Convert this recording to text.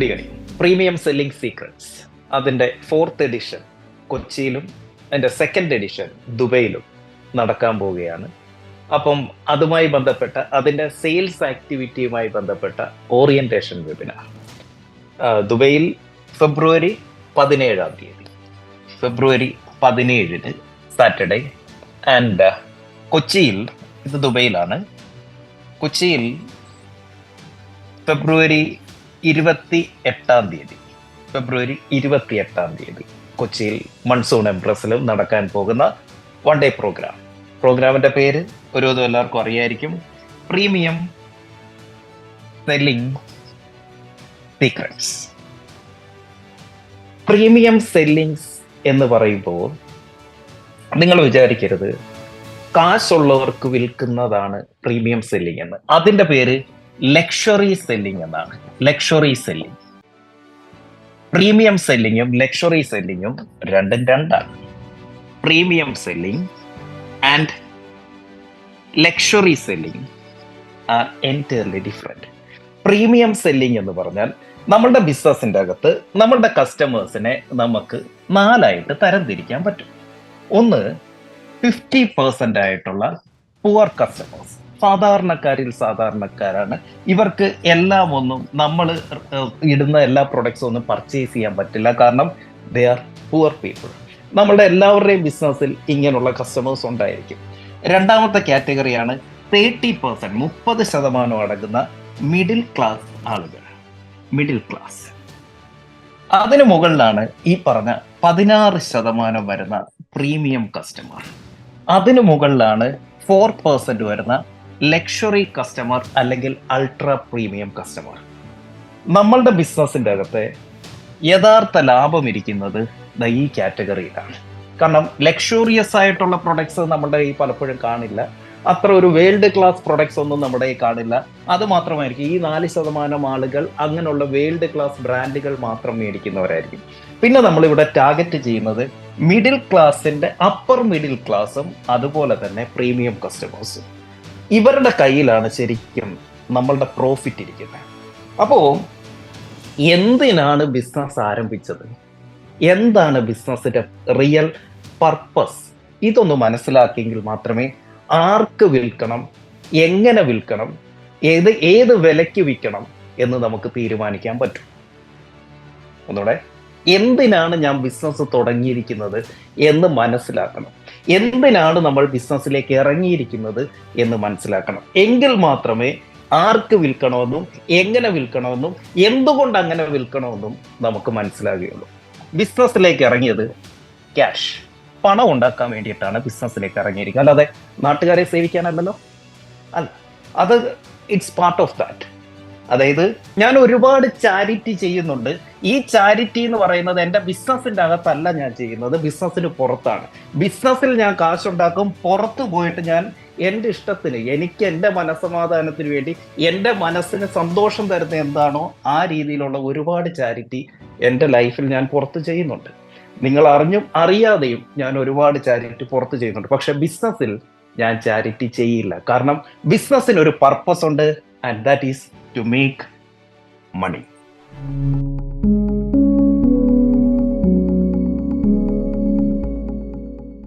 Evening premium selling secrets അതിന്റെ fourth edition കൊച്ചിയിലും അതിന്റെ സെക്കൻഡ് എഡിഷൻ ദുബൈയിലും നടക്കാൻ പോവുകയാണ്. അപ്പം അതുമായി ബന്ധപ്പെട്ട അതിന്റെ സെയിൽസ് ആക്ടിവിറ്റിയുമായി ബന്ധപ്പെട്ട ഓറിയന്റേഷൻ വെബിനാർ ദുബൈയിൽ ഫെബ്രുവരി പതിനേഴാം തീയതി. ഫെബ്രുവരി പതിനേഴിന് സാറ്റർഡേ. ആൻഡ് കൊച്ചിയിൽ ഇത് ദുബൈയിലാണ്. കൊച്ചിയിൽ ഫെബ്രുവരി ഇരുപത്തി എട്ടാം തീയതി ഫെബ്രുവരി ഇരുപത്തി എട്ടാം തീയതി കൊച്ചിയിൽ മൺസൂൺ എംപ്രസിലും നടക്കാൻ പോകുന്ന വൺ ഡേ പ്രോഗ്രാം പ്രോഗ്രാമിന്റെ പേര് ഒരു വിധം എല്ലാവർക്കും അറിയായിരിക്കും. Premium selling secrets premium sellings എന്ന് പറയുമ്പോൾ നിങ്ങൾ വിചാരിക്കരുത് കാശുള്ളവർക്ക് വിൽക്കുന്നതാണ് പ്രീമിയം സെല്ലിംഗ് എന്ന്. അതിന്റെ പേര് ലക്ഷറി സെല്ലിംഗ് എന്നാണ്. ലക്ഷറി സെല്ലിംഗ് പ്രീമിയം സെല്ലിങ്ങും ലക്ഷറി സെല്ലിങ്ങും രണ്ടും രണ്ടാണ്. Premium selling and luxury selling are entirely different premium selling എന്ന് പറഞ്ഞാൽ നമ്മളുടെ ബിസിനസ്സിന്റെ അകത്ത് നമ്മളുടെ കസ്റ്റമേഴ്സിനെ നമുക്ക് നാലായിട്ട് തരംതിരിക്കാൻ പറ്റും. ഒന്ന് ഫിഫ്റ്റി പെർസെന്റ് ആയിട്ടുള്ള പുവർ കസ്റ്റമേഴ്സ് സാധാരണക്കാരിൽ സാധാരണക്കാരാണ്. ഇവർക്ക് എല്ലാം ഒന്നും നമ്മൾ ഇടുന്ന എല്ലാ പ്രൊഡക്ട്സും ഒന്നും പർച്ചേസ് ചെയ്യാൻ പറ്റില്ല. കാരണം ദേ ആർ പുവർ പീപ്പിൾ നമ്മളുടെ എല്ലാവരുടെയും ബിസിനസ്സിൽ ഇങ്ങനെയുള്ള കസ്റ്റമേഴ്സ് ഉണ്ടായിരിക്കും. രണ്ടാമത്തെ കാറ്റഗറിയാണ് തേർട്ടി പെർസെന്റ് മുപ്പത് ശതമാനം അടങ്ങുന്ന മിഡിൽ ക്ലാസ് ആളുകൾ. മിഡിൽ ക്ലാസ് അതിനു മുകളിലാണ് ഈ പറഞ്ഞ പതിനാറ് ശതമാനം വരുന്ന പ്രീമിയം കസ്റ്റമർ അതിനു മുകളിലാണ് ഫോർ പെർസെന്റ് വരുന്ന ലക്ഷറി കസ്റ്റമർ അല്ലെങ്കിൽ അൾട്രാ പ്രീമിയം കസ്റ്റമർ. നമ്മളുടെ ബിസിനസ്സിന്റെ അകത്തെ യഥാർത്ഥ ലാഭം ഇരിക്കുന്നത് ഈ കാറ്റഗറിയിലാണ്. കാരണം ലക്ഷൂറിയസ് ആയിട്ടുള്ള പ്രൊഡക്ട്സ് നമ്മുടെ ഈ പലപ്പോഴും കാണില്ല. അത്ര ഒരു വേൾഡ് ക്ലാസ് പ്രൊഡക്ട്സ് ഒന്നും നമ്മുടെ ഈ കാണില്ല. അത് മാത്രമായിരിക്കും ഈ നാല് ശതമാനം ആളുകൾ അങ്ങനെയുള്ള വേൾഡ് ക്ലാസ് ബ്രാൻഡുകൾ മാത്രം മേടിക്കുന്നവരായിരിക്കും. പിന്നെ നമ്മളിവിടെ ടാർഗറ്റ് ചെയ്യുന്നത് മിഡിൽ ക്ലാസിന്റെ അപ്പർ മിഡിൽ ക്ലാസും അതുപോലെ തന്നെ പ്രീമിയം കസ്റ്റമേഴ്സും ഇവരുടെ കയ്യിലാണ് ശരിക്കും നമ്മളുടെ പ്രോഫിറ്റ് ഇരിക്കുന്നത്. അപ്പോ എന്തിനാണ് ബിസിനസ് ആരംഭിച്ചത്? എന്താണ് ബിസിനസിന്റെ റിയൽ പർപ്പസ് ഇതൊന്ന് മനസ്സിലാക്കിയെങ്കിൽ മാത്രമേ ആർക്ക് വിൽക്കണം എങ്ങനെ വിൽക്കണം ഏത് ഏത് വിലയ്ക്ക് വിൽക്കണം എന്ന് നമുക്ക് തീരുമാനിക്കാൻ പറ്റും. ഒന്നുകൂടെ എന്തിനാണ് ഞാൻ ബിസിനസ് തുടങ്ങിയിരിക്കുന്നത് എന്ന് മനസ്സിലാക്കണം. എന്തിനാണ് നമ്മൾ ബിസിനസ്സിലേക്ക് ഇറങ്ങിയിരിക്കുന്നത് എന്ന് മനസ്സിലാക്കണം. എങ്കിൽ മാത്രമേ ആർക്ക് വിൽക്കണമെന്നും എങ്ങനെ വിൽക്കണമെന്നും എന്തുകൊണ്ട് അങ്ങനെ വിൽക്കണമെന്നും നമുക്ക് മനസ്സിലാകുകയുള്ളൂ. ബിസിനസ്സിലേക്ക് ഇറങ്ങിയത് ക്യാഷ് പണം ഉണ്ടാക്കാൻ വേണ്ടിയിട്ടാണ് ബിസിനസ്സിലേക്ക് ഇറങ്ങിയിരിക്കുക അല്ലാതെ നാട്ടുകാരെ സേവിക്കാനല്ലല്ലോ? അല്ല. അത് ഇറ്റ്സ് പാർട്ട് ഓഫ് ദാറ്റ് അതായത് ഞാൻ ഒരുപാട് ചാരിറ്റി ചെയ്യുന്നുണ്ട്. ഈ ചാരിറ്റി എന്ന് പറയുന്നത് എന്റെ ബിസിനസ്സിന്റെ അകത്തല്ല ഞാൻ ചെയ്യുന്നത്. ബിസിനസ്സിന് പുറത്താണ്. ബിസിനസ്സിൽ ഞാൻ കാശുണ്ടാക്കും. പുറത്ത് പോയിട്ട് ഞാൻ എന്റെ ഇഷ്ടത്തിന് എനിക്ക് എന്റെ മനസ്സമാധാനത്തിന് വേണ്ടി എന്റെ മനസ്സിന് സന്തോഷം തരുന്ന എന്താണോ ആ രീതിയിലുള്ള ഒരുപാട് ചാരിറ്റി എന്റെ ലൈഫിൽ ഞാൻ പുറത്ത് ചെയ്യുന്നുണ്ട്. നിങ്ങൾ അറിഞ്ഞും അറിയാതെയും ഞാൻ ഒരുപാട് ചാരിറ്റി പുറത്ത് ചെയ്യുന്നുണ്ട്. പക്ഷെ ബിസിനസ്സിൽ ഞാൻ ചാരിറ്റി ചെയ്യില്ല. കാരണം ബിസിനസ്സിന് ഒരു പർപ്പസ് ഉണ്ട് and that is to make money.